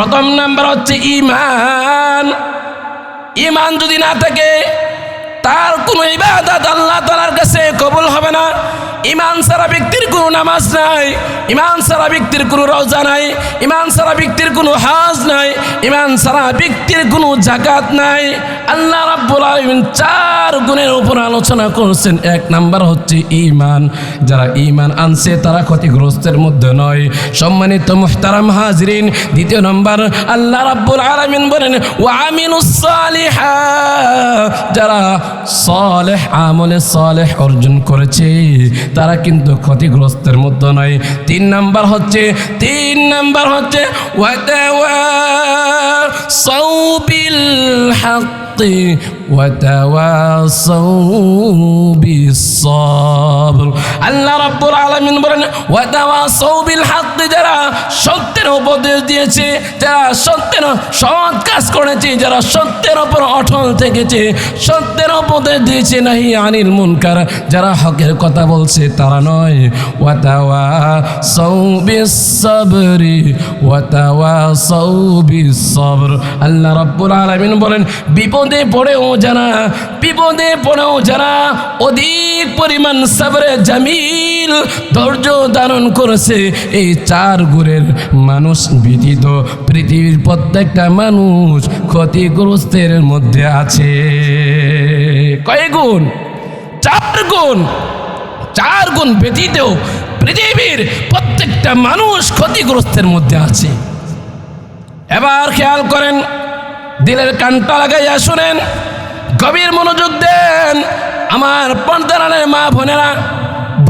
প্রথম নাম্বার হচ্ছে ইমান ইমান যদি না থাকে, তার কোনো ইবাদত আল্লাহ তালার কাছে কবুল হবে না। ইমান সারা ব্যক্তির কোনো নামাজ নাই ইমান সারা ব্যক্তির কোনো রোজা নাই ইমান সারা ব্যক্তির কোনো হাজ নাই ইমান সারা ব্যক্তির কোনো জাকাত নাই। আল্লাহ রাব্বুল আলামিন চার গুণের উপর আলোচনা করছেন। এক নাম্বার হচ্ছে ইমান যারা ইমান আনছে, তারা ক্ষতিগ্রস্তের মধ্যে নয়। সম্মানিত মুহতারাম হাজরিন, দ্বিতীয় নম্বর, আল্লাহ রাব্বুল আলামিন বলেন, ওয়া আমিলুস সালিহাত যারা সালেহ, আমলে সালেহ অর্জন করেছে, তারা কিন্তু ক্ষতিগ্রস্তের মধ্যে নয়। তিন নাম্বার হচ্ছে, তিন নাম্বার হচ্ছে ওয়াতাওয়াসাউ বিল হাক্কি the وتواصوا بالصبر আল্লাহ রাব্বুল আলামিন বলেন ওয়াতাওয়াসাউ বিল হক যারা সত্যের উপদেশ দিয়েছে যারা সত্যের সৎ কাজ করেছে যারা সত্যের উপর অটল থেকেছে সত্যের উপদেশ দিয়েছে নাহি আনিল মুনকার যারা হকের কথা বলছে তারা নয় ওয়াতাওয়াসাউ বিস সাবরি ওয়াতাওয়াসাউ বিস সবর আল্লাহ রাব্বুল আলামিন বলেন বিপদে পড়েও যারা বিপদে পড়েও, যারা অধিক পরিমাণ সাবরে জামিল ধৈর্য ধারণ করেছে, এই চার গুণের মানুষ ব্যতীত পৃথিবীর প্রত্যেকটা মানুষ ক্ষতিগ্রস্তের মধ্যে আছে। কয় গুণ? চার গুণ। চার গুণ ব্যতীত পৃথিবীর প্রত্যেকটা মানুষ ক্ষতিগ্রস্তের মধ্যে আছে। এবার খেয়াল করেন, দিলের কানটা লাগাইয়া শুনেন। গভীর মনোযোগ দেন। আমার পর্দারানের মা বোনেরা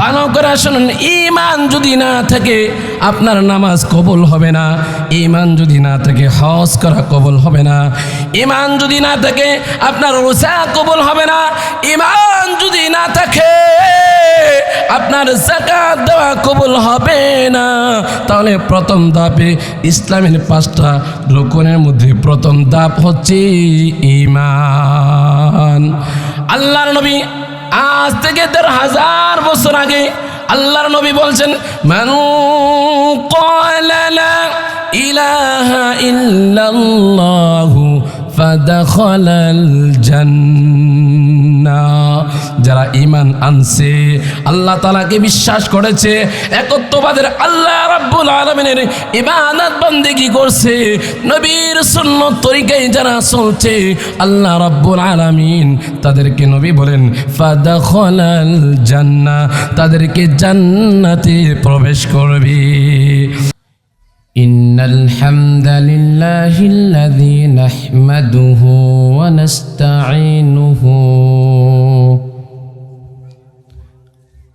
ভালো করে শুনুন ইমান যদি না থাকে, আপনার নামাজ কবুল হবে না। ইমান যদি না থাকে, হজ করা কবুল হবে না। ইমান যদি না থাকে, আপনার রোজা কবুল হবে না। ইমান যদি না থাকে, আপনার জাকাত দেওয়া কবুল হবে না। তাহলে প্রথম ধাপে ইসলামের পাঁচটা রোকনের মধ্যে প্রথম ধাপ হচ্ছে ইমান আল্লাহর নবী আজ থেকে দেড় হাজার বছর আগে আল্লাহর নবী বলছেন, মানু কয়লা ইলাহা ইল্লাল্লাহু ফাদাখালাল জান্নাহ। যারা ইমান আনছে আল্লাহ তালাকে বিশ্বাস করেছে একত্ববাদের আল্লাহ রাব্বুল আলমিনের ইবাদত বন্দেগি করছে নবীর সুন্নত তরিকায় যারা চলছে আল্লাহ রাব্বুল আলামিন তাদেরকে নবী বলেন ফাদাখালাল জান্নাহ তাদেরকে জান্নাতে প্রবেশ করবে إن الحمد لله الذي نحمده ونستعينه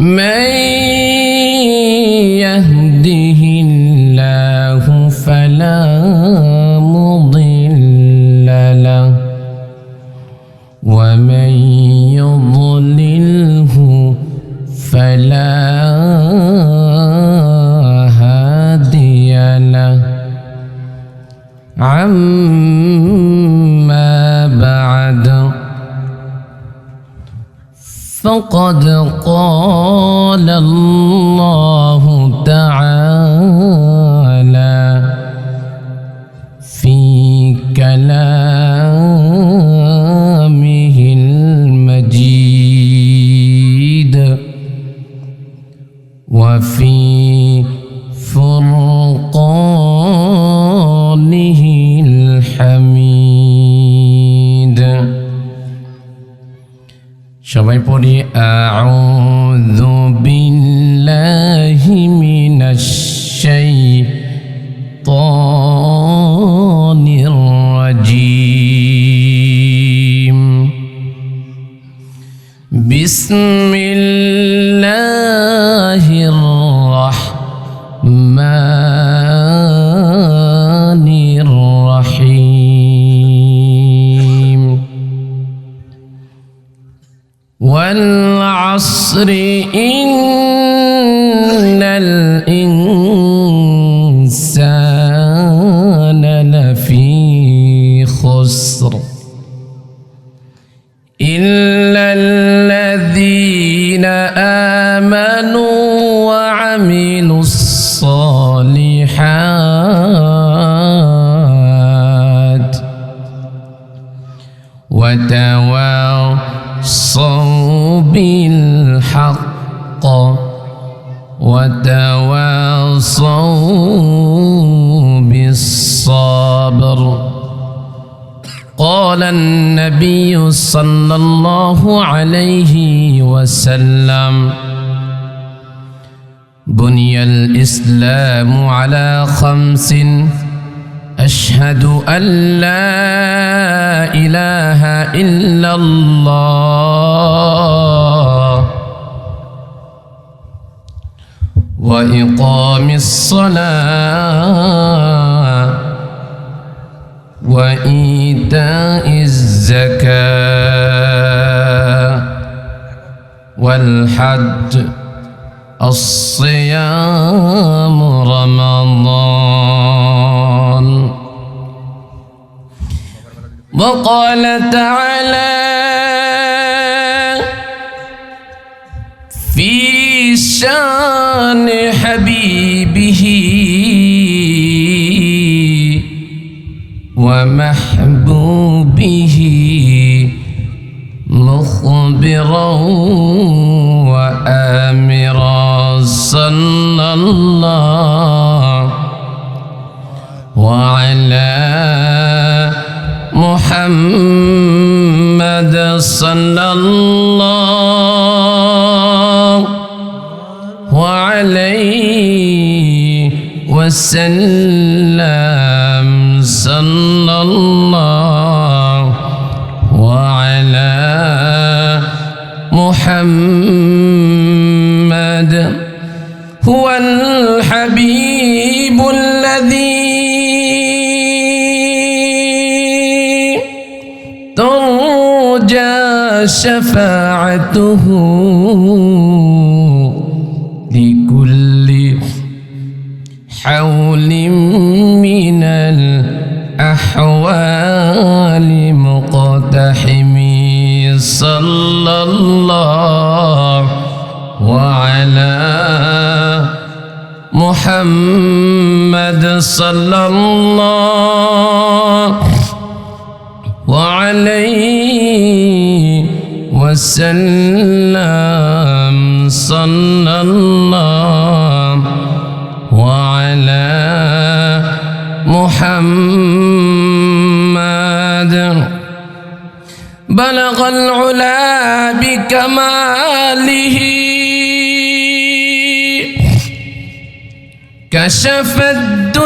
May وفي فرقانه الحميد সবাই পড়ি আউযু والعصر إن صلى الله عليه وسلم. بني الإسلام على خمس. أشهد أن لا إله إلا الله. وإقام الصلاة. وإيتاء الزكاة والحج الصيام رمضان. وقال تعالى في شان ومحبوبه مخبرا وآمرا صلى الله وعلى محمد صلى الله وعليه وسلم. محمد هو الحبيب الذي ترجى شفاعته. وعليه وسلم صلى الله وعلى محمد. بلغ العلا بكماله. كشف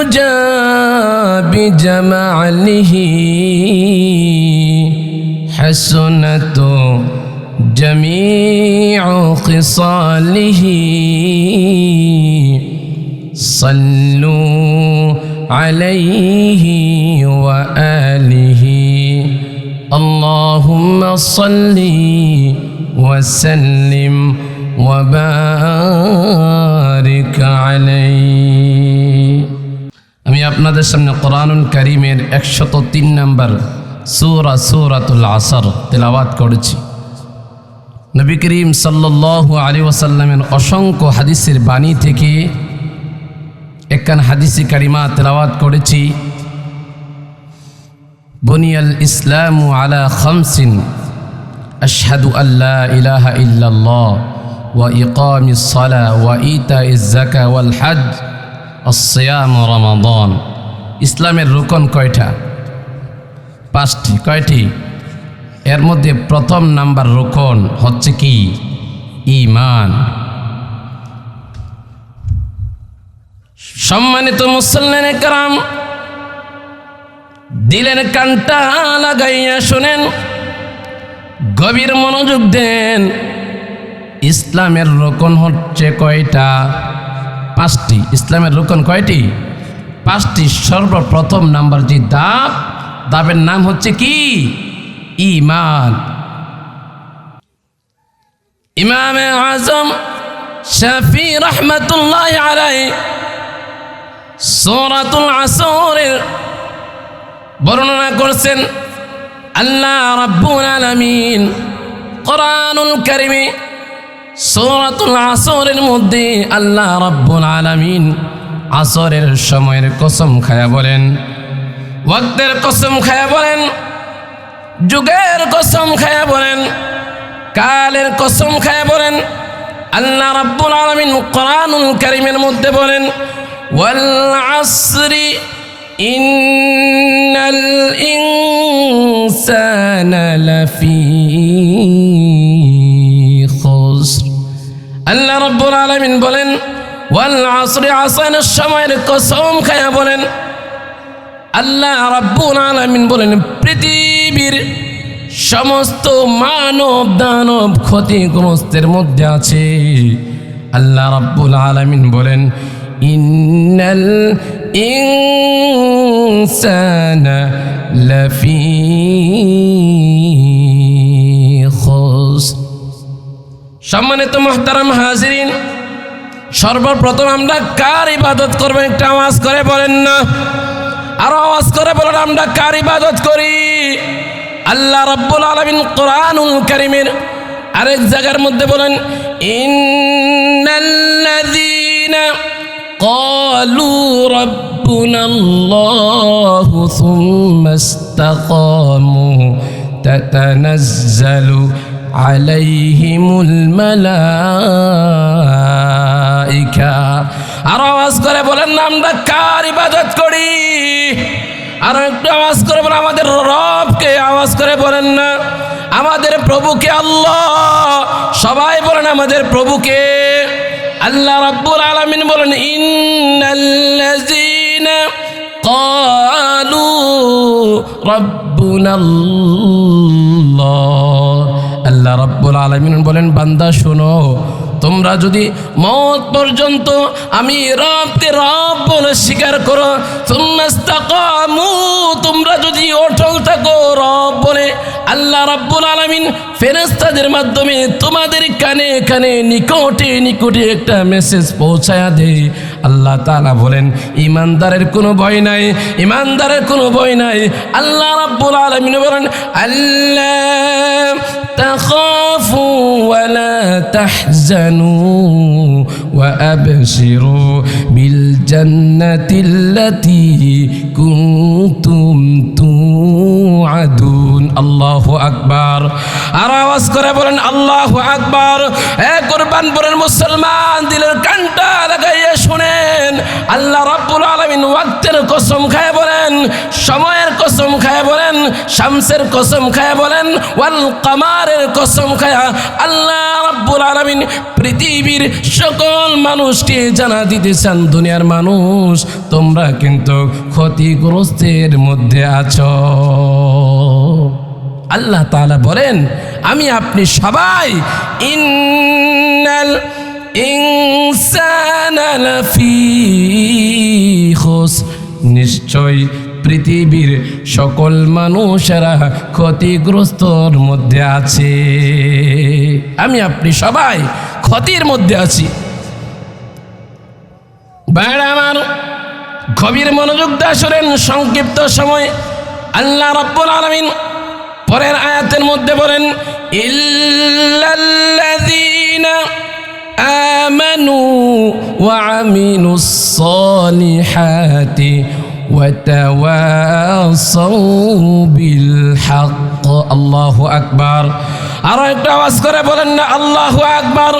الدجى بجماله. حسنت جميع خصاله. صلوا عليه وآله. اللهم صل وسلم وبارك عليه. আপনাদের সামনে কোরআনুল করিমের একশত তিন নম্বর সুরা সুরাতুল আসর তেলাওয়াত করেছি। নবী করিম সাল্লাল্লাহু আলী ওয়াসাল্লামের অসংখ্য হাদিসের বাণী থেকে একখান হাদিসি কারিমা তেলাওয়াত করেছি। বনিয়াল ইসলাম আলা খামসিন, আশহাদু আল্লাহ ইলাহা ইল্লাল্লাহ, ওয়া ইকামিস সালা, ওয়া ইতাইজ যাকা ওয়াল হজ আসিয়াম রমাদন। ইসলামের রুকন কয়টা? পাঁচটি। কয়টি? এর মধ্যে প্রথম নাম্বার রুকন হচ্ছে কি? ইমান সম্মানিত মুসল্লেন কারাম দিলেন কানটা লাগাইয়া শোনেন, গভীর মনোযোগ দেন। ইসলামের রোকন হচ্ছে কয়টা? পাঁচটি, ইসলামের রোকন কয়টি? পাঁচটি, সর্বপ্রথম নাম্বার যে দাব, দাবের নাম হচ্ছে কি? ইমান ইমাম আজম শফি রহমতুল্লাহ আলাই সৌরাতুল আসরের বর্ণনা করছেন, আল্লাহ রাব্বুল আলামিন কোরআনুল কারিমে সৌরাতুল আসরের মধ্যে আল্লাহ রাব্বুল আলামিন আসরের সময়ের কসম খায়া বলেন, ওয়াক্তের কসম খায়া বলেন, যুগের কসম খায়া বলেন, কালের কসম খায়া বলেন, আল্লাহ রাব্বুল আলামিন কোরআনুল কারীমের মধ্যে বলেন, ওয়াল আসরি ইন্নাল ইনসানা লাফি আল্লাহ রাব্বুল আলামিন বলেন, ওয়াল আসরি আসানের সময়ের কসম খায়া বলেন। আল্লাহ রাব্বুল আলামিন বলেন, পৃথিবীর সমস্ত মানব দানব ক্ষতিগ্রস্তের মধ্যে আছে। আল্লাহ রাব্বুল আলামিন বলেন, ইন্নাল ইনসানা লাফি সম্মানিত মুহতারাম হাজিরিন সর্বপ্রথম আমরা কার ইবাদত করবেন একটা আওয়াজ করে বলেন না আরো আওয়াজ করে বলেন আমরা কার ইবাদত করি আল্লাহ রাব্বুল আলামিন কোরআনুল কারীমের আরেক জায়গার মধ্যে বলেন ইন্নাল্লাযীনা قالوا ربنا الله ثم استقاموا تتنزل عليهم الملائكة আর আওয়াজ করে বলেন না আমরা কার ইবাদত করি আর একটু আওয়াজ করে বলেন আমাদের রবকে আওয়াজ করে বলেন না আমাদের প্রভুকে আল্লাহ সবাই বলেন আমাদের প্রভুকে আল্লাহ রাব্বুল আলামিন বলেন ইন্নাল্লাযীনা ক্বালু রাব্বুনাল্লাহ আল্লাহ রাব্বুল আলামিন বলেন, বান্দা, শোনো, তোমরা যদি মত পর্যন্ত আমি রবকে রব বলে স্বীকার করো তোমরা যদি অটল থাকো রব বলে, আল্লাহ রব্বুল আলামিন ফেরেশতাদের মাধ্যমে তোমাদের কানে কানে নিকটে নিকটে একটা মেসেজ পৌঁছায়া দেয়। আল্লাহ তাআলা বলেন, ইমানদারের কোনো ভয় নাই, ইমানদারের কোনো ভয় নাই। আল্লাহ রব্বুল আলামিন বলেন, আল্লাহ تخافوا ولا تحزنوا وأبشروا بالجنة التي كنتم توعدون الله أكبر আর আওয়াজ করে বলেন আল্লাহ আকবার এ কোরবান বলেন মুসলমান দিলের কানটা লাগাইয়া শুনেন আল্লাহ রাব্বুল আলামিন ওয়াক্তের কসম খায় বলেন সময়ের কসম খায় বলেন, শামসের কসম খায় বলেন, ওয়াল কামারের কসম খায়া আল্লাহ রাব্বুল আলামিন পৃথিবীর সকল মানুষকে জানা দিতেছেন দুনিয়ার মানুষ, তোমরা কিন্তু ক্ষতিগ্রস্তের মধ্যে আছো। আল্লাহ তাআলা বলেন, আমি আপনি সবাই, ইন্নাল ইনসানা লাফি খুস নিশ্চয় পৃথিবীর সকল মানুষেরা ক্ষতিগ্রস্তর মধ্যে আছে। আমি, আপনি সবাই ক্ষতির মধ্যে আছি। আমার গভীর মনোযোগ শোনেন, সংক্ষিপ্ত সময় আল্লাহ রাব্বুল আলামিন পরের আয়াতের মধ্যে বলেন, ইল্লাল্লাযীনা আমানু ওয়া আমিলুস সালিহাতি বিল হক আল্লাহু আকবার আরও একটা আওয়াজ করে বলেন না, আল্লাহু আকবার।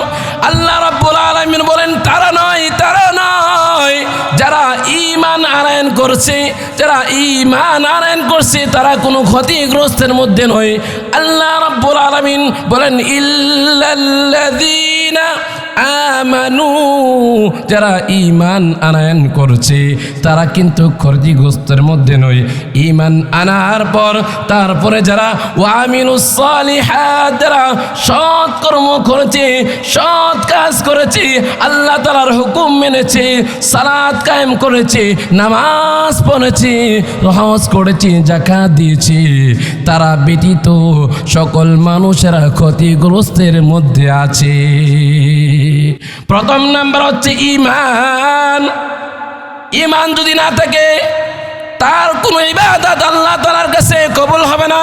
আল্লাহ রাব্বুল আলামিন বলেন, তারা নয় তারা নয়। যারা ঈমান আনয়ন করছে, যারা ঈমান আনয়ন করছে, তারা কোনো ক্ষতিগ্রস্তের মধ্যে নয়। আল্লাহ রাব্বুল আলামিন বলেন, ইল্লাল্লাযীনা আমানু, যারা ইমান আনায়ন করছে, তারা কিন্তু ক্ষতিগ্রস্তের মধ্যে নয়। ইমান আনার পর তারপরে যারা যারা সৎ কর্ম করেছে, সৎ কাজ করেছে, আল্লাহ তালার হুকুম মেনেছে, সালাত কায়েম করেছে, নামাজ পড়েছে, রহজ করেছে জাকাত দিয়েছে, তারা ব্যতীত সকল মানুষেরা ক্ষতিগ্রস্তের মধ্যে আছে। প্রথম নাম্বার হচ্ছে ইমান ইমান যদি না থাকে, তার কোনো ইবাদত আল্লাহ তালার কাছে কবুল হবে না।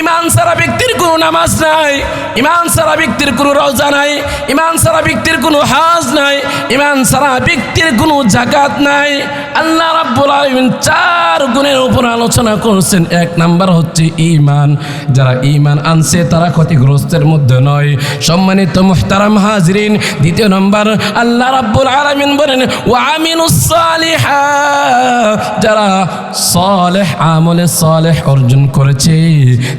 ইমান সারা ব্যক্তির কোনো নামাজ নাই, ইমান সারা ব্যক্তির কোনো রওজা নাই, ইমান সারা ব্যক্তির কোনো হাজ নাই, ইমান সারা ব্যক্তির কোনো জাকাত নাই। আল্লাহ রাব্বুল আলামিন চার গুণের উপর আলোচনা করছেন। এক নাম্বার হচ্ছে ইমান যারা ইমান আনছে, তারা ক্ষতিগ্রস্তের মধ্যে নয়। সম্মানিত মুহতারাম হাজরিন, দ্বিতীয় নম্বর, আল্লাহ রাব্বুল আলামিন বলেন, ওয়া আমিনুস সালিহাত যারা সালেহ আমলে সালেহ অর্জন করেছে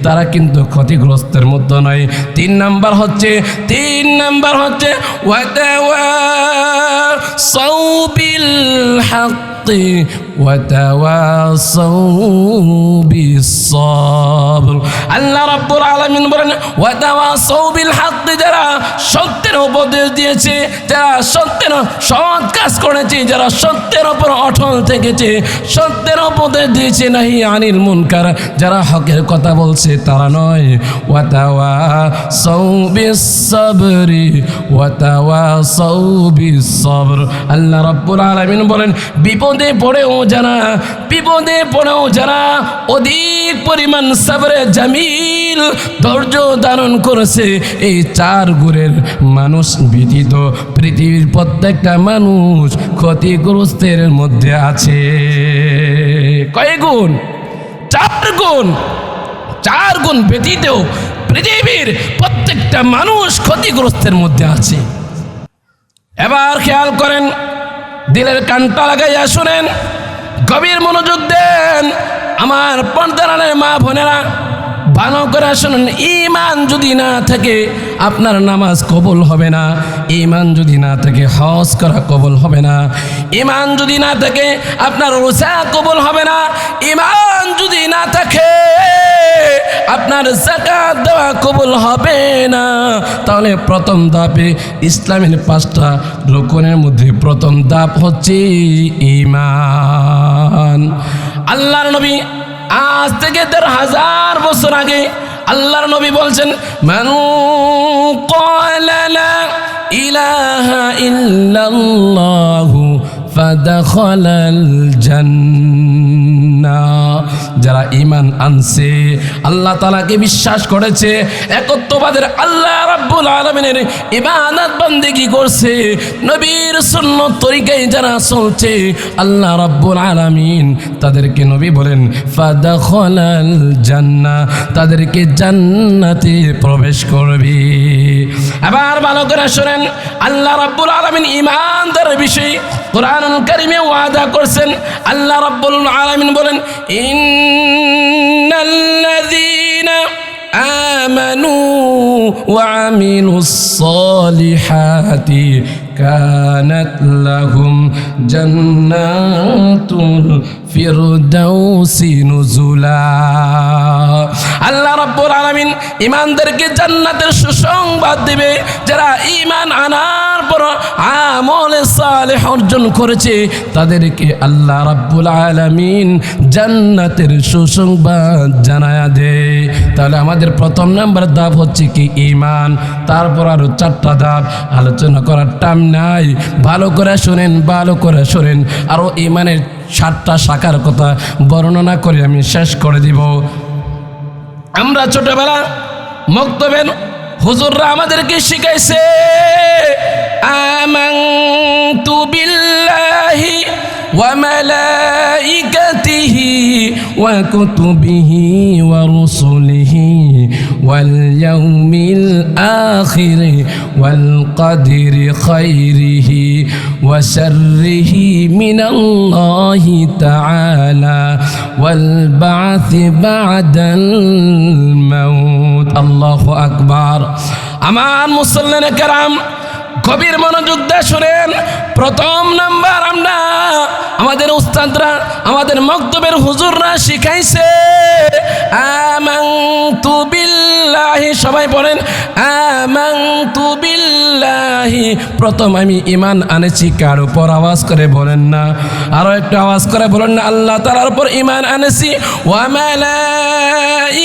তারা কিন্তু ক্ষতিগ্রস্তের মধ্যে নয়। তিন নাম্বার হচ্ছে তিন নাম্বার হচ্ছে সৌবিল বিল হাক্কি وتواصوا بالصبر আল্লাহ রাব্বুল আলামিন বলেন ওয়াতাওয়াসাউ বিল হাক্কি যারা সত্যের উপদেশ দিয়েছে যারা সত্যের সৎ কাজ করেছে যারা সত্যের উপর অটল থেকেছে সত্যের উপদেশ দিয়েছে নাহি আনিল মুনকার যারা হকের কথা বলছে তারা নয় ওয়াতাওয়াসাউ বিস সাবরি ওয়াতাওয়াসাউ বিস সবর আল্লাহ রাব্বুল আলামিন বলেন বিপদে পড়েও যারা, বিপদে পড়েও যারা অধিক পরিমাণ সাবরে জামিল ধৈর্য ধারণ করেছে, এই চার গুণের মানুষ ব্যতীত পৃথিবীর প্রত্যেকটা মানুষ ক্ষতিগ্রস্তের মধ্যে আছে। কয় গুণ? চার গুণ। চার গুণ ব্যতীতও পৃথিবীর প্রত্যেকটা মানুষ ক্ষতিগ্রস্তের মধ্যে আছে। এবার খেয়াল করেন দিলের কানটা লাগাইয়া শুনেন গভীর মনোযোগ দেন। আমার পর্দারানের মা বোনেরা ভালো করে শুনুন ইমান যদি না থাকে, আপনার নামাজ কবুল হবে না। ইমান যদি না থাকে, হজ করা কবুল হবে না। ইমান যদি না থাকে, আপনার রোজা কবুল হবে না। ইমান যদি না থাকে, আপনার জাকাত দেওয়া কবুল হবে না। তাহলে প্রথম ধাপে ইসলামের পাঁচটা রোকনের মধ্যে প্রথম ধাপ হচ্ছে ইমান আল্লাহর নবী আজ থেকে দেড় হাজার বছর আগে আল্লাহর নবী বলছেন মানু কয়লা ইলাহা ফাদাখালাল জান্নাহ যারা ইমান আনছে, আল্লাহ তালাকে বিশ্বাস করেছে, একত্ববাদের আল্লাহ রাব্বুল আলমিনের ইবাদত বন্দেগি করছে, নবীর সুন্নত তরিকায় যারা চলছে, আল্লাহ রাব্বুল আলামিন তাদেরকে নবী বলেন ফাদাখালাল জান্নাহ তাদেরকে জান্নাতে প্রবেশ করবে। আবার ভালো করে শোনেন, আল্লাহ রাব্বুল আলামিন ইমানদার বিষয়ে কোরআনুল কারিমে ওয়াদা করছেন, আল্লাহ রাব্বুল আলামিন বলেন, ইন্নাল্লাযীনা আমানু ওয়া আমিলুস সালিহাতি কানাত লাহুম জান্নাতুল ফিরদাউসি নুজুলা। আল্লাহ রাব্বুল আলামিন ইমানদেরকে জান্নাতের সুসংবাদ দিবে। যারা ইমান আনার পর আমলে সালেহ অর্জন করেছে, তাদেরকে আল্লাহ রাব্বুল আলামিন জান্নাতের সুসংবাদ জানায়া দেয় তাহলে আমাদের প্রথম নাম্বার ধাপ হচ্ছে কি ইমান তারপর আরও চারটা ধাপ আলোচনা করার টাইম নাই। ভালো করে শোনেন, ভালো করে শোনেন। আরও ইমানের সাতটা শাখার কথা বর্ণনা করে আমি শেষ করে দিব। আমরা ছোটবেলা মক্তবেন হুজুররা আমাদেরকে শিখাইছে, আমানতু বিল্লাহি ওয়া মালাইকাতিহি ওয়া কুতুবিহি ওয়া ওয়াল ইয়াউমিল আখির ওয়াল কদরি খাইরিহি ওয়া শাররিহি মিনাল্লাহি তাআলা ওয়াল বা'থি বা'দাল মাউত আল্লাহু আকবার আমার মুসল্লিনে কেরাম গভীর মনোযোগ দিয়ে শুনেন প্রথম নাম্বার আমরা আমাদের উস্তাদরা, আমাদের মক্তবের হুজুররা শিখাইছে। আমানতু বিল্লাহি, সবাই বলেন, আমানতু বিল্লাহি। প্রথম আমি ইমান আনেছি, কার উপর আওয়াজ করে বলেন না। আরও একটু আওয়াজ করে বলেন না, আল্লাহ তাআলার উপর ইমান আনেছি। ওয়া মালাইকাতিহি,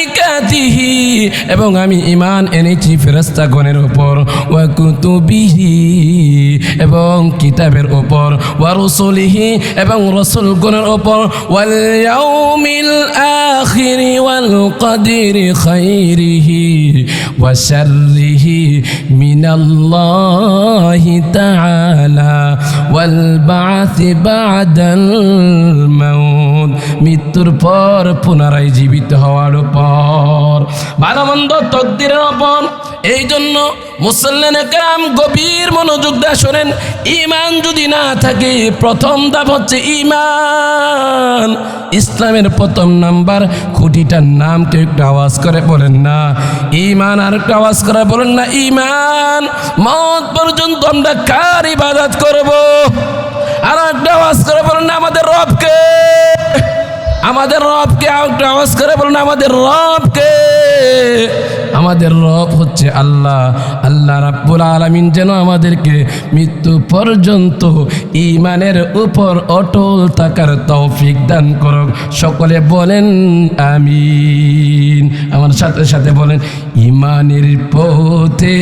এবং আমি ইমান এনেছি ফেরেশতাগণের উপর। ওয়া কুতুবিহি, এবং কিতাবের উপর, ওয়া রসুলিহি এবং রসুলগণের উপর, ওয়াল ইয়াউমিল আখিরি ওয়াল কদিরি খাইরিহি ওয়া শাররিহি মিনাল্লাহি তাআলা ওয়াল বা'থি বা'দাল মাউত। মৃত্যুর পর পুনরায় জীবিত হওয়ার উপর। ভালো মন্দ তকদিরের উপর। এই জন্য মুসল্লেন একরাম গভীর মনোযোগ দিয়ে শোনেন ইমান যদি না থাকে, প্রথম ধাপ হচ্ছে ইমান ইসলামের প্রথম নাম্বার, খুঁটিটার নাম কেউ একটু আওয়াজ করে বলেন না। ইমান আর একটু আওয়াজ করে বলেন না ইমান মত পর্যন্ত আমরা কার ইবাদত করব? আর একটা আওয়াজ করে বলেন না, আমাদের রবকে। আমাদের রবকে একটু আওয়াজ করে বলুন, আমাদের রবকে। আমাদের রব হচ্ছে আল্লাহ। আল্লাহ রাব্বুল আলামিন যেন আমাদেরকে মৃত্যু পর্যন্ত ইমানের উপর অটল থাকার তৌফিক দান করুক। সকলে বলেন, আমিন। আমার সাথে সাথে বলেন ইমানের পথে,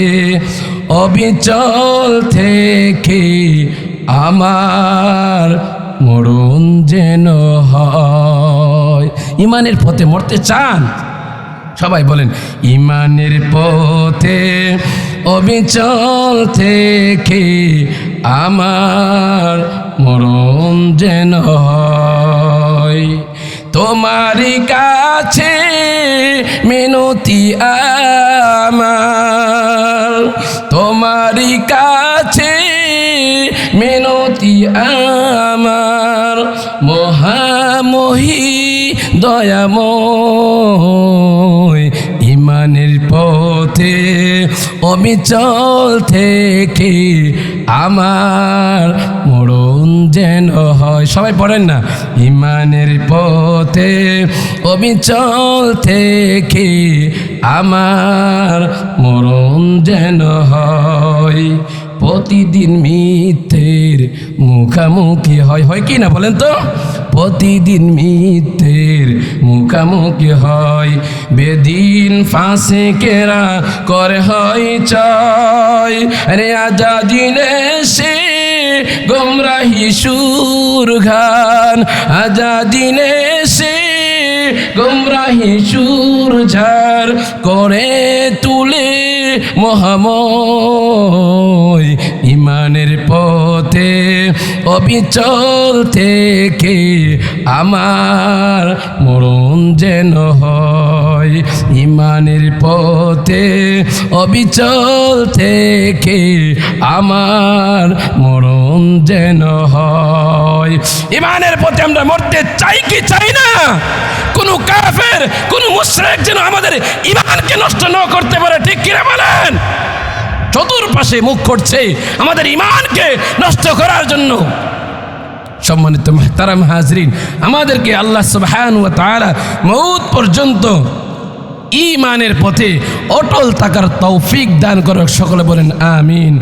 অবিচল থেকে আমার মরণ যেন হয়। ইমানের পথে মরতে চান? সবাই বলেন, ইমানের পথে অবিচল থেকে আমার মরণ যেন তোমারই কাছে মিনতি আমার। তোমারই কাছে মিনতি আমার দয়াময়, ইমানের পথে অবিচল থেকে আমার মরণ যেন হয়। সবাই পড়েন না, ইমানের পথে অবিচল থেকে আমার মরণ যেন হয়। প্রতিদিন মিথ্যের মুখামুখি হয়। হয় কি না বলেন তো? প্রতিদিন মিথ্যের মুখামুখি হয়। বেদিন ফাঁসে কেরা করে হয় চয় রে আজাদিনে সে গোমরাহি সুর গান। আজাদিনে সে গোমরাহি সুর ঝার করে তুলে মহাময়। ইমানের পথে অবিচল থেকে আমার মরণ যেন হয়। ইমানের পথে অবিচল থেকে আমার মরণ যেন হয়। ইমানের পথে আমরা মরতে চাই কি চাই না? কোনো কাফের, কোনো মুশরিক যেন আমাদের ইমানকে নষ্ট না করতে পারে, ঠিক কিনা বলেন? চতুর্পাশে মুখ করছে আমাদের ইমানকে নষ্ট করার জন্য। সম্মানিত মেহতারাম হাজরিন, আমাদেরকে আল্লাহ সুবহান ওয়া তাআলা মৌত পর্যন্ত ইমানের পথে অটল থাকার তৌফিক দান করার সকলে বলেন, আমিন।